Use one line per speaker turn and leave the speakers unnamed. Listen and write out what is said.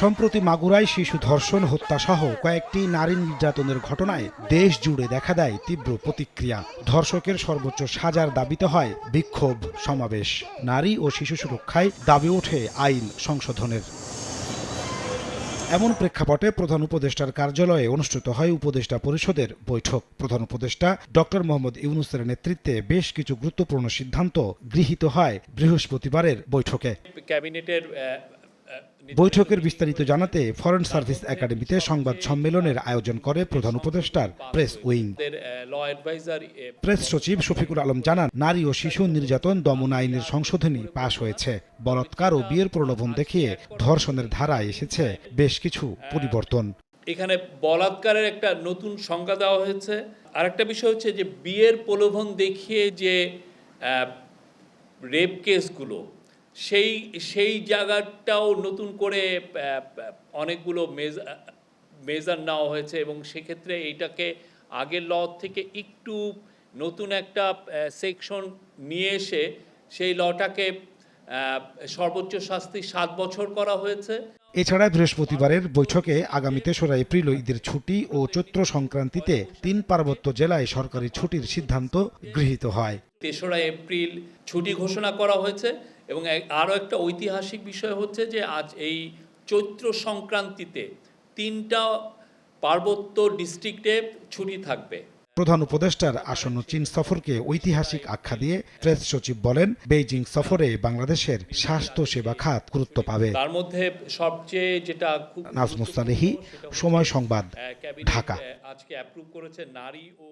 সম্প্রতি মাগুরায় শিশু ধর্ষণ হত্যাসহ কয়েকটি নারী নির্যাতনের ঘটনায় দেশ জুড়ে দেখা দেয় তীব্র প্রতিক্রিয়া। ধর্ষকের সর্বোচ্চ সাজার দাবিতে হয় বিক্ষোভ সমাবেশ। নারী ও শিশু সুরক্ষায় দাবি ওঠে আইন সংশোধনের। এমন প্রেক্ষাপটে প্রধান উপদেষ্টার কার্যালয়ে অনুষ্ঠিত হয় উপদেষ্টা পরিষদের বৈঠক। প্রধান উপদেষ্টা ডক্টর মোহাম্মদ ইউনুসের নেতৃত্বে বেশ কিছু গুরুত্বপূর্ণ সিদ্ধান্ত গৃহীত হয় বৃহস্পতিবারের বৈঠকে।
ক্যাবিনেটের
বৈঠকের বিস্তারিত জানাতে ফরেন সার্ভিস একাডেমিতে সংবাদ সম্মেলনের আয়োজন করে প্রধান উপদেষ্টার প্রেস উইং। প্রেস সচিব শফিকুল আলম জানান, নারী ও শিশু নির্যাতন দমন আইনের সংশোধনী পাশ হয়েছে। বলাৎকার ও বিয়ের প্রলোভন দেখিয়ে ধর্ষণের ধারায় এসেছে বেশ কিছু পরিবর্তন।
এখানে বলাৎকারের একটা নতুন সংজ্ঞা দেওয়া হয়েছে। আর একটা বিষয় হচ্ছে যে বিয়ের প্রলোভন দেখিয়ে যে রেপ কেসগুলো সেই সেই জায়গাটাও নতুন করে অনেকগুলো মেজ- মেজার নেওয়া হয়েছে এবং সেক্ষেত্রে এইটাকে আগের ল থেকে একটু নতুন একটা সেকশন নিয়ে এসে সেই লটাকে সর্বোচ্চ শাস্তি সাত বছর করা হয়েছে।
এছাড়া বৃহস্পতিবারের বৈঠকে আগামী তেসরা এপ্রিল ঈদের ছুটি ও চৈত্র সংক্রান্তিতে তিন পার্বত্য জেলায় সরকারি ছুটির সিদ্ধান্ত গৃহীত হয়।
তেসরা এপ্রিল ছুটি ঘোষণা করা হয়েছে। এবং আরও একটা ঐতিহাসিক বিষয় হচ্ছে যে আজ এই চৈত্র সংক্রান্তিতে তিনটা পার্বত্য ডিস্ট্রিক্টে ছুটি থাকবে
প্রধান উপদেষ্টার আসন্ন চীন সফরকে ঐতিহাসিক আখ্যা দিয়ে প্রেস সচিব বলেন বেইজিং সফরে বাংলাদেশের স্বাস্থ্য সেবা খাত গুরুত্ব পাবে
তার মধ্যে সবচেয়ে যেটা খুব
নাজমুস সালেহি, সময় সংবাদ, ঢাকা।
আজকে অ্যাপ্রুভ করেছে নারী ও